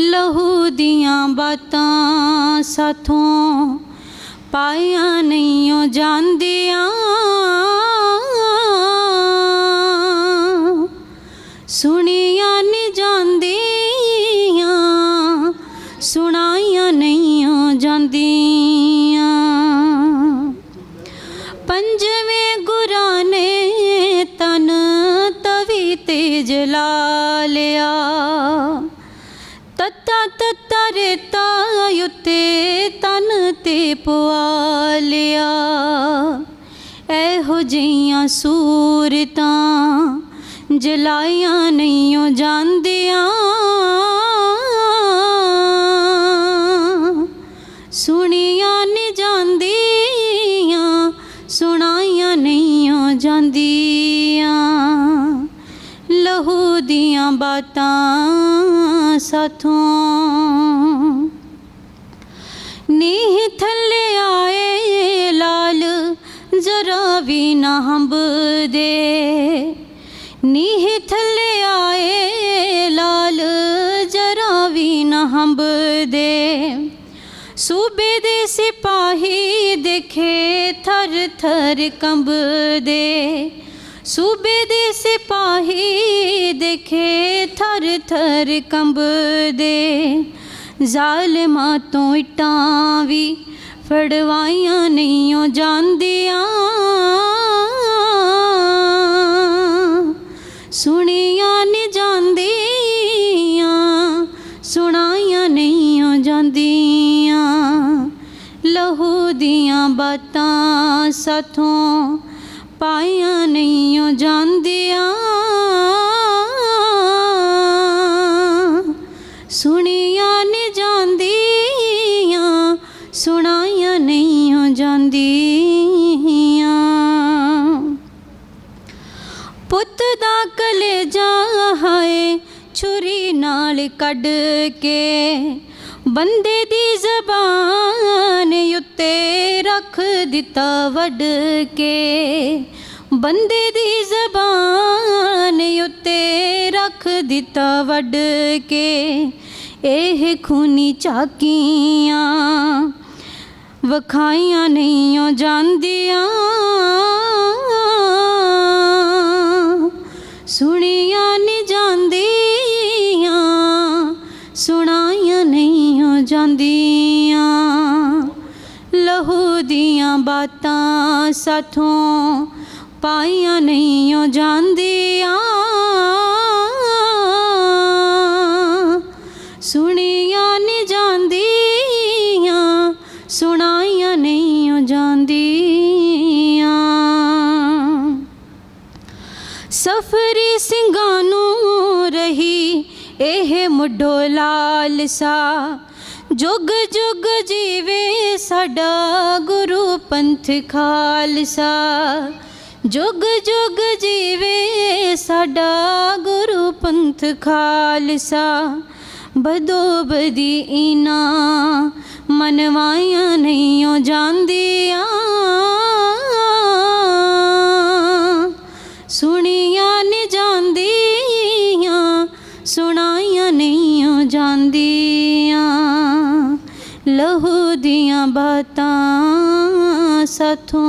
ਲਹੂ ਦੀਆਂ ਬਾਤਾਂ ਸਾਥੋਂ ਪਾਈਆਂ ਨਹੀਂ ਜਾਂਦੀਆਂ। ਸੁਣੀਆਂ ਨਹੀਂ ਜਾਂਦੀਆਂ, ਸੁਣਾਈਆਂ ਨਹੀਂ ਜਾਂਦੀਆਂ। ਪੰਜਵੇਂ ਗੁਰਾਂ ਨੇ ਤਨ ਤਵੀ ਤੇ ਜਲਾ ਲਿਆ। ਤਤਾ ਤਤਾ ਰੇਤਾ ਉਤੇ ਤਨ ਤੇ ਪਵਾ ਲਿਆ। ਇਹੋ ਜਿਹੀਆਂ ਸੂਰਤਾਂ ਜਲਾਈਆਂ ਨਹੀਂਓ ਜਾਂਦੀਆਂ। ਬਾਤਾਂ ਸਾਥੋਂ। ਨੀਹ ਥੱਲੇ ਆਏ ਲਾਲ, ਜਰਾ ਵੀ ਨਾ ਹੰਬਦੇ ਨੀਹ ਥੱਲੇ ਆਏ ਲਾਲ, ਜਰਾ ਵੀ ਨਾ ਹੰਬਦੇ ਸੂਬੇ ਦੇ ਸਿਪਾਹੀ ਦੇਖੇ, ਥਰ ਥਰ ਕੰਬਦੇ। ਸੂਬੇ ਦੇ ਸਿਪਾਹੀ ਦੇਖੇ ਥਰ ਥਰ ਕੰਬਦੇ, ਜ਼ਾਲਮਾਂ ਤੋਂ ਇਟਾਂ ਵੀ ਫੜਵਾਈਆਂ ਨਹੀਂ ਜਾਂਦੀਆਂ। ਸੁਣੀਆਂ ਨਹੀਂ ਜਾਂਦੀਆਂ, ਸੁਣਾਈਆਂ ਨਹੀਂਓ ਜਾਂਦੀਆਂ। ਲਹੂ ਦੀਆਂ ਬਾਤਾਂ ਸਾਥੋਂ ਪਾਈਆਂ ਨਹੀਂਓ ਜਾਂਦੀਆਂ। ਸੁਣਾਈਆਂ ਨਹੀਂਓ ਜਾਂਦੀਆਂ। ਪੁੱਤ ਦਾ ਕਲੇਜਾ ਹਾਏ, ਛੁਰੀ ਨਾਲ ਕੱਢ ਕੇ ਬੰਦੇ ਦੀ ਜ਼ਬਾਨ ਉੱਤੇ ਰੱਖ ਦਿੱਤਾ ਵੱਢ ਕੇ। ਬੰਦੇ ਦੀ ਜ਼ਬਾਨ ਉੱਤੇ ਰੱਖ ਦਿੱਤਾ ਵੱਢ ਕੇ। ਇਹ ਖੂਨੀ ਝਾਕੀਆਂ ਵਖਾਈਆਂ ਨਹੀਂਓ ਜਾਂਦੀਆਂ। ਸੁਣੀਆਂ ਨਹੀਂ ਜਾਂਦੀਆਂ, ਸੁਣਾਈਆਂ ਨਹੀਂਓ ਜਾਂਦੀਆਂ। ਲਹੂ ਦੀਆਂ ਬਾਤਾਂ ਸਾਥੋਂ ਪਾਈਆਂ ਨਹੀਂਓ ਜਾਂਦੀਆਂ। ਸੁਣੀਆਂ ਨਹੀਂ ਜਾਂਦੀਆਂ, ਸੁਣਾ ਸਫਰੀ ਸਿੰਘਾਂ ਨੂੰ ਰਹੀ ਇਹ ਮੁੱਢੋ ਲਾਲਸਾ। ਜੁਗ ਜੁਗ ਜੀਵੇ ਸਾਡਾ ਗੁਰੂ ਪੰਥ ਖਾਲਸਾ। ਜੁਗ ਜੁਗ ਜੀਵੇ ਸਾਡਾ ਗੁਰੂ ਪੰਥ ਖਾਲਸਾ। ਬਦੋ ਬਦੀ ਇਨਾ ਮਨਵਾਈਆਂ ਹੋ ਜਾਂਦੀਆਂ। ਸੁਣੀਆਂ ਨਹੀਂ ਜਾਂਦੀਆਂ ਸੁਣਾਈਆਂ ਨਹੀਂਓ ਜਾਂਦੀਆਂ। ਲਹੂ ਦੀਆਂ ਬਾਤਾਂ ਸਾਥੋਂ